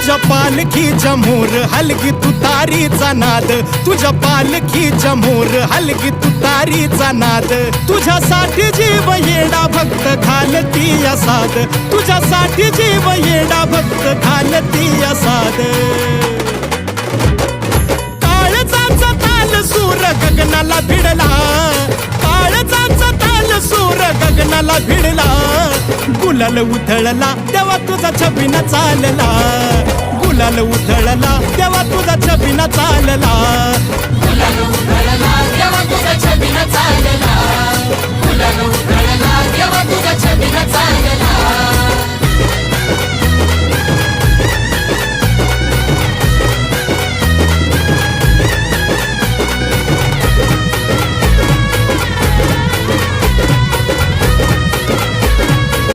तुझ्या पालखी मोर हलगी तुतारीचा नाद. तुझ्या पालखी मोर हलगी तुतारीचा नाद. तुझ्यासाठी जीव येडा भक्त घालती असाद. तुझ्यासाठी जीव येडा भक्त घालती असाद. काळजाचा ताल सूर गगनाला भिडला. काळजाचा ताल सूर गगनाला भिडला. गुलाल उधळला तेव्हा तुझा छबीनं चालला. गुलाल उधळला तेव्हा तू